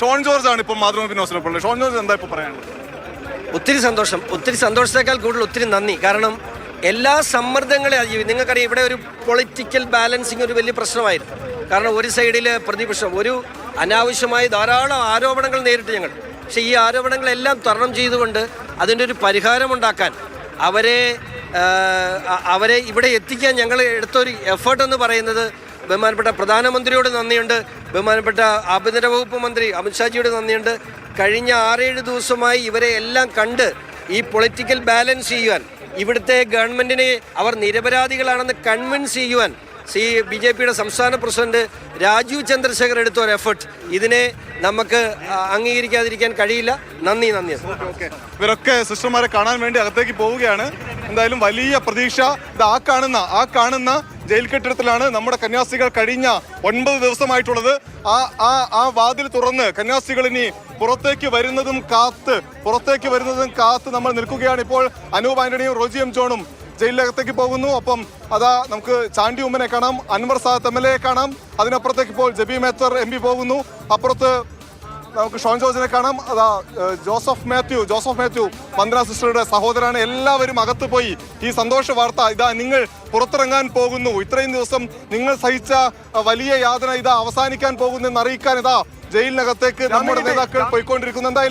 ഷോൺ ജോർജ് ആണ് ഇപ്പോൾ മാതൃഭൂമി ന്യൂസിനൊപ്പം ഉള്ളത് ഷോൺ ജോർജ് എന്താ ഇപ്പോൾ പറയാനുള്ളത്? ഒത്തിരി സന്തോഷം. ഒത്തിരി സന്തോഷത്തേക്കാൾ കൂടുതൽ ഒത്തിരി നന്ദി. കാരണം എല്ലാ സമ്മർദ്ദങ്ങളെ നിങ്ങൾക്കറിയാം ഇവിടെ ഒരു പൊളിറ്റിക്കൽ ബാലൻസിങ് ഒരു വലിയ പ്രശ്നമായിരുന്നു. കാരണം ഒരു സൈഡിൽ പ്രതിപക്ഷം ഒരു അനാവശ്യമായി ധാരാളം ആരോപണങ്ങൾ നേരിട്ട് ഞങ്ങൾ. പക്ഷേ ഈ ആരോപണങ്ങളെല്ലാം തരണം ചെയ്തുകൊണ്ട് അതിന്റെ ഒരു പരിഹാരമുണ്ടാക്കാൻ അവരെ അവരെ ഇവിടെ എത്തിക്കാൻ ഞങ്ങൾ എടുത്തൊരു എഫേർട്ട് എന്ന് പറയുന്നത് ബഹുമാനപ്പെട്ട പ്രധാനമന്ത്രിയോട് നന്ദിയുണ്ട്. ബഹുമാനപ്പെട്ട ആഭ്യന്തര വകുപ്പ് മന്ത്രി അമിത്ഷാജിയോട് നന്ദിയുണ്ട്. കഴിഞ്ഞ ആറേഴ് ദിവസമായി ഇവരെ എല്ലാം കണ്ട് ഈ പൊളിറ്റിക്കൽ ബാലൻസ് ചെയ്യുവാൻ ഇവിടുത്തെ ഗവൺമെന്റിനെ അവർ നിരപരാധികളാണെന്ന് കൺവിൻസ് ചെയ്യുവാൻ സി ബി ജെ പിയുടെ സംസ്ഥാന പ്രസിഡന്റ് രാജീവ് ചന്ദ്രശേഖർ എടുത്ത ഒരു എഫർട്ട് ഇതിനെ നമുക്ക് അംഗീകരിക്കാതിരിക്കാൻ കഴിയില്ല. നന്ദി നന്ദി. ഇവരൊക്കെ സിസ്റ്റർമാരെ കാണാൻ വേണ്ടി അകത്തേക്ക് പോവുകയാണ്. എന്തായാലും വലിയ പ്രതീക്ഷ ഇത് ആ കാണുന്ന ആ കാണുന്ന ജയിൽ കെട്ടിടത്തിലാണ് നമ്മുടെ കന്യാസ്ത്രീകൾ കഴിഞ്ഞ ഒൻപത് ദിവസമായിട്ടുള്ളത്. ആ ആ ആ വാതിൽ തുറന്ന് കന്യാസ്ത്രീകൾ ഇനി പുറത്തേക്ക് വരുന്നതും കാത്ത് പുറത്തേക്ക് വരുന്നതും കാത്ത് നമ്മൾ നിൽക്കുകയാണ്. ഇപ്പോൾ അനൂപ് ആന്റണിയും റോജി എം ജോണും ജയിലിനകത്തേക്ക് പോകുന്നു. ഒപ്പം അതാ നമുക്ക് ചാണ്ടി ഉമ്മനെ കാണാം Anwar Sadat M L A കാണാം. അതിനപ്പുറത്തേക്ക് ഇപ്പോൾ ജബി മേത്തർ എം പി പോകുന്നു. അപ്പുറത്ത് നമുക്ക് ഷോൺ ജോർജിനെ കാണാം. അതാ ജോസഫ് മാത്യു ജോസഫ് മാത്യു വന്ദന സിസ്റ്ററുടെ സഹോദരാണ് എല്ലാവരും അകത്ത് പോയി ഈ സന്തോഷ വാർത്ത. ഇതാ നിങ്ങൾ പുറത്തിറങ്ങാൻ പോകുന്നു. ഇത്രയും ദിവസം നിങ്ങൾ സഹിച്ച വലിയ യാതന ഇതാ അവസാനിക്കാൻ പോകുന്നു എന്ന് അറിയിക്കാൻ ഇതാ ജയിലിനകത്തേക്ക് നമ്മുടെ നേതാക്കൾ പോയിക്കൊണ്ടിരിക്കുന്നു. എന്തായാലും